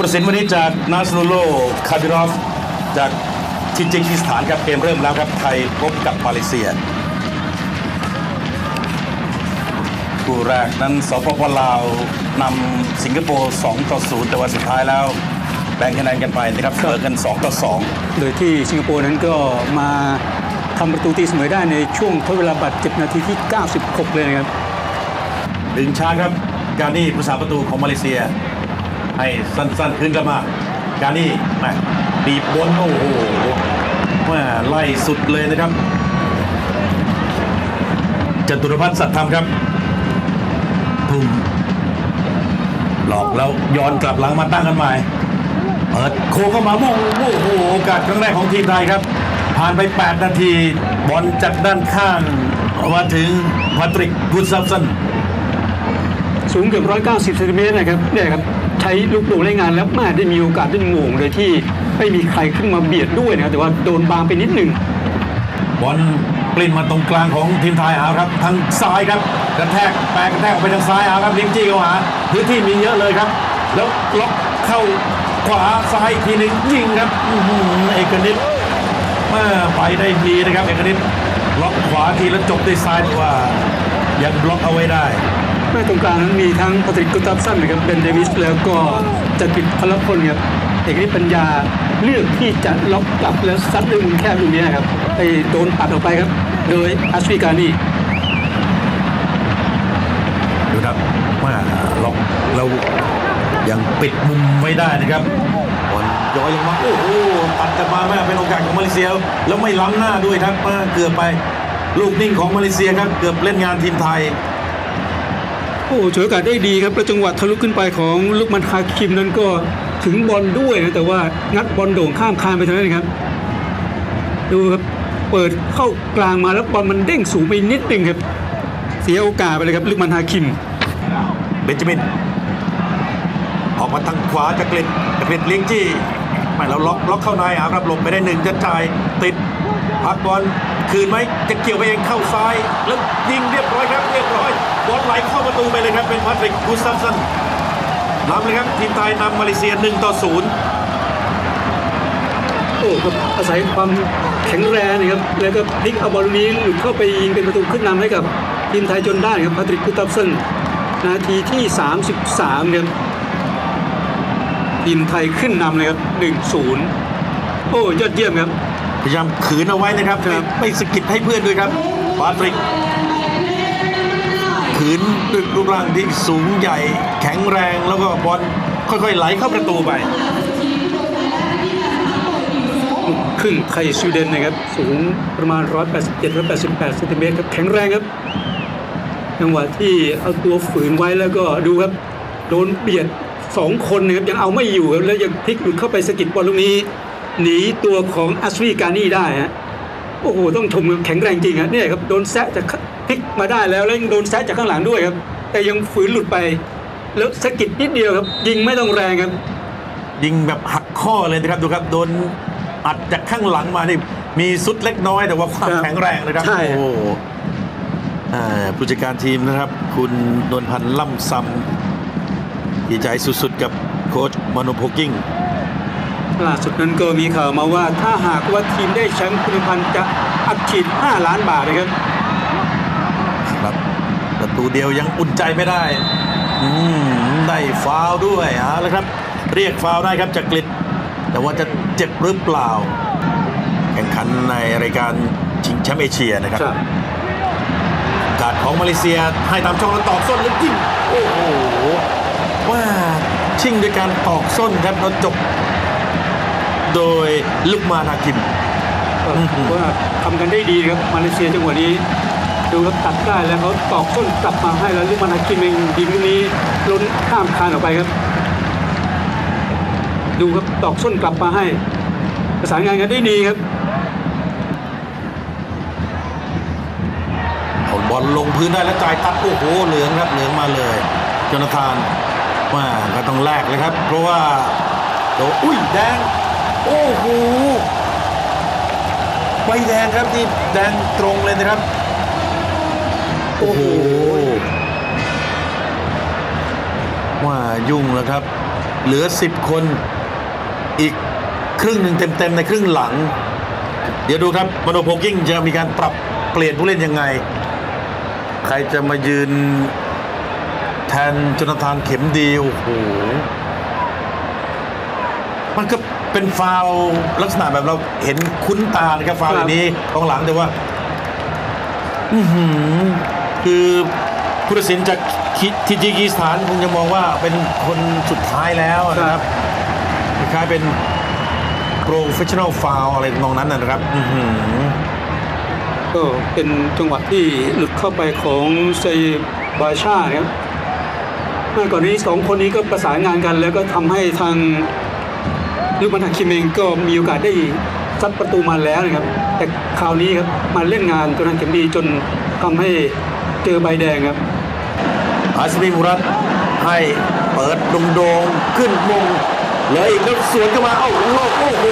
ผู้ตัดสินวันนี้จากนาสโนโลคาบิรอฟจากทิจิกิสถานครับเกมเริ่มแล้วครับไทยพบกับมาเลเซียคู่แรกนั้นสปปลาวนำสิงคโปร์2ต่อ0แต่ว่าสุดท้ายแล้วแบ่งคะแนนกันไปนะครับเสมอกัน2ต่อ2โดยที่สิงคโปร์นั้นก็มาทำประตูตีเสมอได้ในช่วงทดเวลาบาดเจ็บนาทีที่ 96 เลยนะครับดึงช้าครับ การนี่ผู้สาประตูของมาเลเซีย ให้สั้นๆขึ้นกลับมาการนี่แหม่บีบบนโอ้โหแม่ไล่สุดเลยนะครับจตุรพัฒน์สัตย์ธรรมครับทุ่มหลอกแล้วย้อนกลับหลังมาตั้งกันใหม่เปิดโคเข้ามาโอ้โหโอกาสครั้งแรกของทีมไทยครับ ผ่านไป 8 นาทีบอลจากด้านข้างมาถึงพาตริกกุดซับสันสูงเกือบ190เซนติเมตรนะครับเนี่ยครับ ใช้ลูกโป่งเล่นงานแล้วแม่ได้มีโอกาสได้โมงโดยที่ไม่มีใครขึ้นมาเบียดด้วยนะครับแต่ว่าโดนบางไปนิดหนึ่งบอลปลิ้นมาตรงกลางของทีมไทยเอาครับทางซ้ายครับกระแทกแปรกระแทกออกไปทางซ้ายเอาครับลิงจี้เข้าหาพื้นที่มีเยอะเลยครับ แล้วล็อกเข้าขวาซ้ายทีนึงยิงครับเอกนิตมาไปได้ดีนะครับเอกนิตล็อกขวาทีแล้วจบด้วยซ้ายว่ายังบล็อกเอาไว้ได้ แม่ตรงกลางนั้นมีทั้งปาตริกกุตับสันนะครับเบนเดวิสแล้วก็จักริดพลพลครับเอกนิปัญญาเลือกที่จะล็อกกลับแล้วซัดด้วยมุมแคบลูกนี้นครับไปโดนปัดออกไปครับ โดยอัชวิกานีดูครับว่าล็อกเรายังปิดมุมไว้ได้นะครับบอลย้อยลงมาโอ้โหตัดกลับมาแม่เป็นโอกาสของมาเลเซีย แล้วไม่ล้ำหน้าด้วยครับมาเกือบไป ลูกนิ่งของมาเลเซียครับ เกือบเล่นงานทีมไทย โอ้ฉวยโอกาสได้ดีครับแล้วจังหวะทะลุขึ้นไปของลูกมันฮาคิมนั้นก็ถึงบอลด้วยนะแต่ว่างัดบอลโด่งข้ามคานไปเท่านั้นครับ ดูครับเปิดเข้ากลางมาแล้วบอลมันเด้งสูงไปนิดหนึงครับ เสียโอกาสไปเลยครับลูกมันฮาคิมเบนจามิน ออกมาทางขวาจะกลิดจะกลิดเลี้ยงจี้ไม่แล้วล็อกล็อกเข้าในอะครับหลบไปได้หนึ่งจะจ่ายติด พักบอลคืนไหมจะเกี่ยวไปเองเข้าซ้าย แล้วยิงเรียบร้อยครับเรียบร้อยบอลไหลเข้าประตูไปเลยครับเป็นพาตริกกูสตัฟสันนำเลยครับทีมไทยนำมาเลเซีย1ต่อ0โอ้ครับอาศัยความแข็งแรงนะครับแล้วก็พลิกเอาบอลนี้หลุดเข้าไปยิงเป็นประตูขึ้นนำให้กับทีมไทยจนได้ครับพาตริกกุตับสันนาทีที่ 33ครับทีมไทยขึ้นนำเลยครับ1-0โอ้ยอดเยี่ยมครับ พยายามขืนเอาไว้นะครับครับไม่ไม่สะกิดให้เพื่อนด้วยครับปาตริกขืนด้วยรูปร่างที่สูงใหญ่ แข็งแรงแล้วก็บอลค่อยๆ ไหลเข้าประตูไปครึ่งไทยสวีเดนนะครับสูงประมาณ 187 188เซนติเมตรครับแข็งแรงครับจังหวะที่เอาตัวฝืนไว้แล้วก็ดูครับ โดนเบียดสองคนนะครับยังเอาไม่อยู่ครับแล้วยังพลิกหลุดเข้าไปสะกิดบอลลูกนี้ หนีตัวของอัชรีการนี่ได้ฮะโอ้โหต้องชมครับแข็งแรงจริงฮะเนี่ยครับโดนแซะจากพลิกมาได้แล้วแล้วยังโดนแซะจากข้างหลังด้วยครับ แต่ยังฝืนหลุดไป แล้วสะกิดนิดเดียวครับ ยิงไม่ต้องแรงครับ ยิงแบบหักข้อเลยนะครับดูครับโดนอัดจากข้างหลังมานี่มีสุดเล็กน้อยแต่ว่าความครับแข็งแรงนะครับใช่โอ้โหอ่าผู้จัดการทีมนะครับ คุณนวลพันธ์ล่ำซำดีใจสุดๆกับโค้ชมโนโพกิ้ง ล่าสุดนั้นก็มีข่าวมาว่าถ้าหากว่าทีมได้แชมป์คุณพันธ์จะอัดฉีด 5 ล้านบาทนะครับครับประตูเดียวยังอุ่นใจไม่ได้อืมได้ฟาวล์ด้วยเอาละครับ เรียกฟาวล์ได้ครับจากกลิดแต่ว่าจะเจ็บหรือเปล่า แข่งขันในรายการชิงแชมป์เอเชียนะครับการของมาเลเซียให้ตามช่องแล้วตอกส้นแล้วยิงโอ้โหว่าชิงด้วยการตอกส้นครับแล้วจบ โดยลุกมานาคิมก็ถือว่าทำกันได้ดีครับมาเลเซียจังหวะนี้ ดูครับตัดได้แล้วเขาตอกส้นกลับมาให้แล้วลูกมันอากิมเองดีลูกนี้ล้นข้ามคานออกไปครับ ดูครับตอกส้นกลับมาให้ ประสานงานกันได้ดีครับเอาบอลลงพื้นได้แล้วจ่ายตัดโอ้โหเหลืองครับเหลืองมาเลยจนทานว่าก็ต้องแลกเลยครับ เพราะว่าโดนอุ้ยแดง โอ้โหใบแดงครับที่แดงตรงเลยนะครับ โอ้โหว่ายุ่งแล้วครับ เหลือ 10 คนอีกครึ่งหนึ่งเต็มๆในครึ่งหลัง เดี๋ยวดูครับมโนโพกิ้งจะมีการปรับเปลี่ยนผู้เล่นยังไง ใครจะมายืนแทนจนทานเข็มดีโอ้โห เป็นฟาวล์ลักษณะแบบเราเห็นคุ้นตานะครับฟาวล์ครับอย่างนี้กองหลังแต่ว่าอือหือคือผู้ตัดสินจากคิทิจิกิสถานคงจะมองว่าเป็นคนสุดท้ายแล้วนะครับคล้ายๆเป็น professional foul อะไรตรงนั้นนะครับอือหือก็เป็นจังหวะที่หลุดเข้าไปของไซบาชาครับเมื่อก่อนนี้สองคนนี้ก็ประสานงานกันแล้วก็ทำให้ทาง ลูกมันหักคิมเองก็มีโอกาสได้ซัดประตูมาแล้วนะครับ แต่คราวนี้ครับมาเล่นงานจนทันเข็มดีจนทำให้เจอใบแดงครับ อาสมีมุรัตให้เปิดโด่งๆขึ้นมงเลยอีกแล้วสวนเข้ามาเอ้าโลกโอ้โห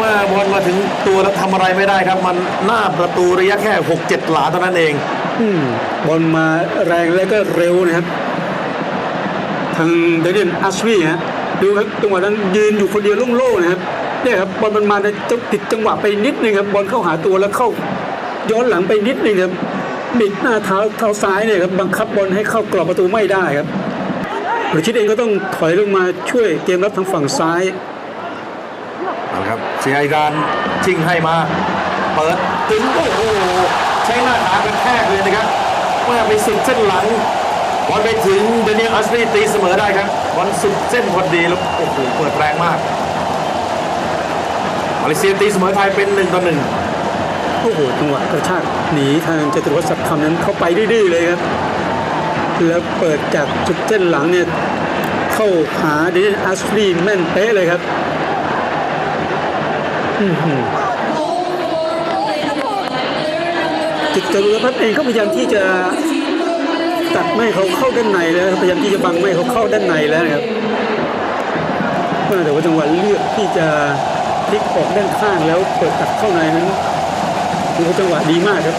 ว่าบอลมาถึงตัวแล้วทำอะไรไม่ได้ครับ มันหน้าประตูระยะแค่6-7หลาเท่านั้นเองอืมบอลมาแรงและก็เร็วนะครับ ทางเดเนียนอัสวีฮะ ดูครับจังหวะนั้นยืนอยู่คนเดียวโล่งๆนะครับเนี่ยครับบอลมันมาในจะผิดจังหวะไปนิดนึงครับบอลเข้าหาตัวแล้วเข้าย้อนหลังไปนิดนึงครับบิดหน้าเท้าเท้าซ้ายเนี่ยครับบังคับบอลให้เข้ากรอบประตูไม่ได้ครับหรือชิดเองก็ต้องถอยลงมาช่วยเกมรับทางฝั่งซ้ายเอาละครับเสียอิรานชิงให้มา เปิดถึงโอ้โหใช้หน้าขากระแทกเลยนะครับเมื่อไปสุดเส้นหลัง บอลไปถึงเดนิเอลอัสลีตีเสมอได้ครับบอลสุดเส้นพอดีแล้วโอ้โหเปิดแรงมากมาเลเซียตีเสมอไทยเป็นหนึ่งต่อหนึ่งโอ้โหจังหวะกระชากหนีทางจตุรวัฒน์สัตย์คำนั้นเข้าไปดื้อเลยครับ แล้วเปิดจากจุดเส้นหลังเนี่ยเข้าหาเดนอัสลีแม่นเป๊ะเลยครับอื้อหือจุดจตุรพัฒน์เองก็พยายามที่จะ ตัดไม่ให้เขาเข้าด้านในแล้วนะครับพยายามที่จะบังไม่ให้เขาเข้าด้านในแล้วนะครับแต่ว่าจังหวะเลือกที่จะพลิกออกด้านข้างแล้วเปิดตัดเข้าในนั้นถือว่าจังหวะดีมากครับ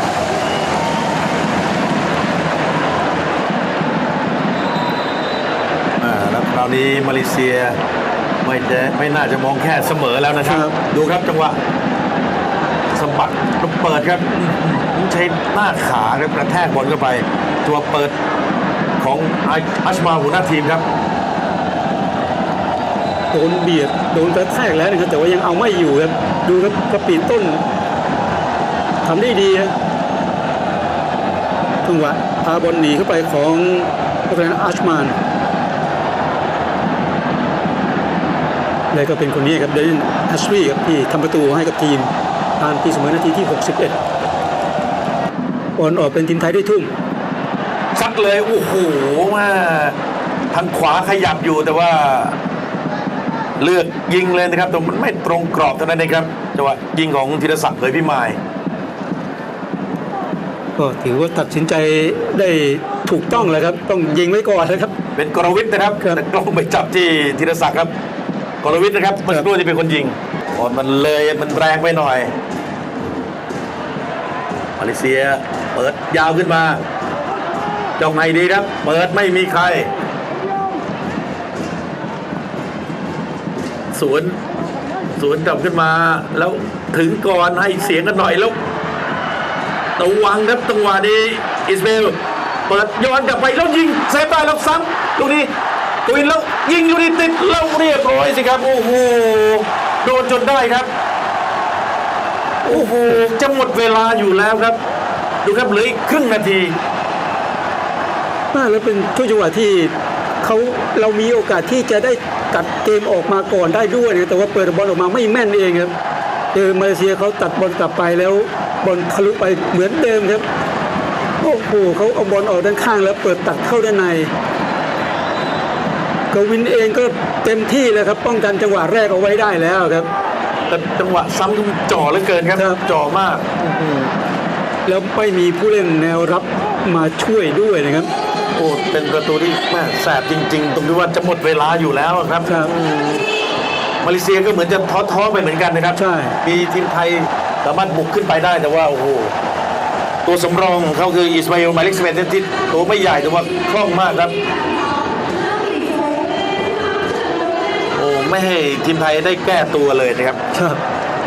อ่าแล้วคราวนี้มาเลเซียไม่จะไม่น่าจะมองแค่เสมอแล้วนะครับครับดูครับจังหวะสะบัดแล้วเปิดครับอื้อหือ ใช้หน้าขาครับกระแทกบอลเข้าไป ตัวเปิดของอัชมาหัวหน้าทีมครับโดนเบียดโดนกระแทกแล้วนะครับแต่ว่ายังเอาไม่อยู่ครับดูครับกระปีนต้นทำได้ดีครับจังหวะพาบอลหนีเข้าไปของโรนอาชมานแล้วก็เป็นคนนี้ครับเดนฮัชวีครับที่ทำประตูให้กับทีมตามตีเสมอนาทีที่ 61 บอลออกเป็นทีมไทยได้ทุ่มซัดเลยโอ้โหว่าทางขวาขยับอยู่แต่ว่า เลือกยิงเลยนะครับแต่มันไม่ตรงกรอบเท่านั้นเองครับจังหวะยิงของธีรศักดิ์เผยพิมายก็ถือว่าตัดสินใจได้ถูกต้องแล้วครับ ต้องยิงไว้ก่อนนะครับ เป็นกรวิทย์นะครับครับแต่กล้องไปจับที่ธีรศักดิ์ครับกรวิทย์นะครับเมื่อสักครู่ที่เป็นคนยิงบอลมันเลยมันแรงไปหน่อยมาเลเซียเปิดยาวขึ้นมาจ้าไงดีครับ เปิดไม่มีใครสวนสวนกลับขึ้นมา แล้วถึงก่อนให้เสียงกันหน่อยแล้วระวังครับจังหวะนี้อิสเบลเปิดย้อนกลับไปแล้วยิงเซฟได้แล้วซ้ำลูกนี้กวินแล้วยิงลูกนี้ติดแล้วเรียบร้อยสิครับ โอ้โหโดนจนได้ครับ โอ้โหจะหมดเวลาอยู่แล้วครับ ดูครับเหลืออีกครึ่งนาทีอ่าแล้วเป็นช่วงจังหวะที่เขาเรามีโอกาสที่จะได้ตัดเกมออกมาก่อนได้ด้วยนะแต่ว่าเปิดบอลออกมาไม่แม่นเองครับเจอมาเลเซียเขาตัดบอลกลับไปแล้วบอลทะลุไปเหมือนเดิมครับโอ้โหเขาเอาบอลออกด้านข้างแล้วเปิดตัดเข้าด้านในกวินเองก็เต็มที่เลยครับ ป้องกันจังหวะแรกเอาไว้ได้แล้วครับแต่จังหวะซ้ำทุกจ่อเหลือเกินครับครับจ่อมาก แล้วไม่มีผู้เล่นแนวรับมาช่วยด้วยนะครับโอ้เป็นประตูที่แม่แสบจริง ๆ ตรงที่ว่าจะหมดเวลาอยู่แล้วครับครับมาเลเซียก็เหมือนจะท้อๆไปเหมือนกันนะครับใช่มีทีมไทยสามารถบุกขึ้นไปได้แต่ว่าโอ้โหตัวสำรองของเขาคืออิสมาอิลหมายเลขสิบเอ็ดที่ตัวไม่ใหญ่แต่ว่าคล่องมากครับไม่ให้ทีมไทยได้แก้ตัวเลยนะครับครับ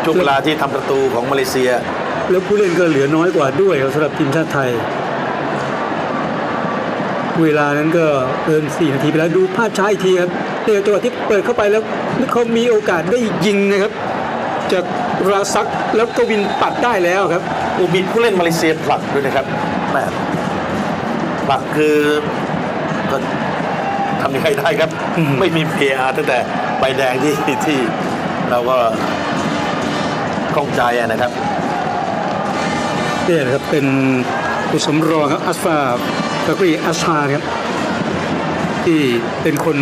ช่วงเวลาที่ทำประตูของมาเลเซีย แล้วผู้เล่นก็เหลือน้อยกว่าด้วยครับสำหรับทีมชาติไทย เวลานั้นก็เกิน 4 นาทีไปแล้วดูภาพช้าอีกทีครับเนี่ยจังหวะที่เปิดเข้าไปแล้วเขามีโอกาสได้ยิงนะครับ จากราซักแล้วกวินปัดได้แล้วครับอุบิดผู้เล่นมาเลเซียผลักด้วยนะครับแม่ผลักคือก็ทำยังไงได้ครับอืมไม่มีเพียตั้งแต่ใบแดงที่ที่เราก็ข้องใจอะนะครับ เนี่ยนะครับเป็นผู้สำรองครับอัสฟาตะกรีอัสฮาครับที่เป็นคน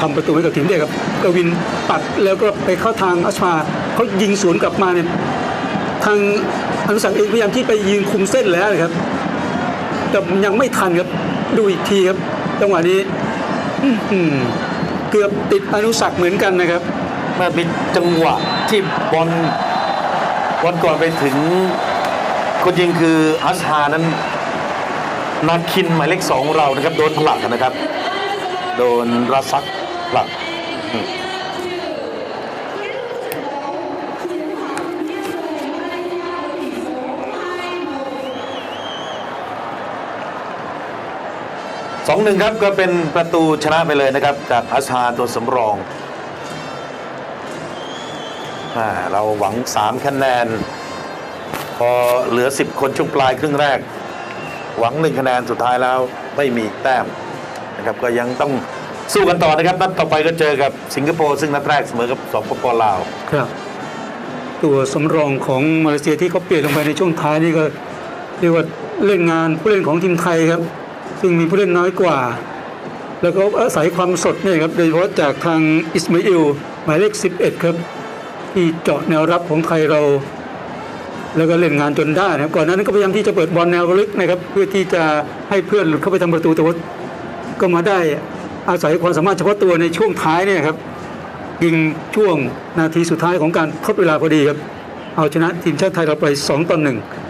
ทำประตูให้กับทีมเด็กครับกวินปัดแล้วก็ไปเข้าทางอัสฟาเขายิงสวนกลับมาเนี่ยทางอนุสักเองพยายามที่ไปยิงคุมเส้นแล้วนะครับ แต่ยังไม่ทันครับดูอีกทีครับจังหวะนี้เกือบติดอนุสักเหมือนกันนะครับเมื่อมีจังหวะที่บอลบอลก่อนไปถึง คนยิงคืออัสฮานั้นนาคินหมายเลขสองเรานะครับ โดนผลักนะครับ โดนรัซักผลักสองหนึ่งครับก็เป็นประตูชนะไปเลยนะครับ จากอัสฮาตัวสำรองอเราหวังสามคะแนน พอเหลือ 10 คนช่วงปลายครึ่งแรก หวังหนึ่งคะแนนสุดท้ายแล้วไม่มีแต้มนะครับก็ยังต้องสู้กันต่อนะครับ นัดต่อไปก็เจอกับสิงคโปร์ซึ่งนัดแรกเสมอกับสปปลาวครับ ตัวสำรองของมาเลเซียที่เขาเปลี่ยนลงไปในช่วงท้ายนี่ก็เรียกว่าเล่นงานผู้เล่นของทีมไทยครับ ซึ่งมีผู้เล่นน้อยกว่า แล้วก็อาศัยความสดเนี่ยครับโดยเฉพาะจากทางอิสมาอิลหมายเลข 11 ครับ ที่เจาะแนวรับของไทยเรา แล้วก็เล่นงานจนได้นะครับก่อนหนานั้นก็พยายามที่จะเปิดบอลแนวลึกนะครับเพื่อที่จะให้เพื่อนหลุดเข้าไปทำประตูแต่ว่าก็มาได้อาศัยความสามารถเฉพาะตัวในช่วงท้ายเนี่ยครับยิงช่วงนาทีสุดท้ายของการทดเวลาพอดีครับเอาชนะทีมชาติไทยเราไป 2ต่อ1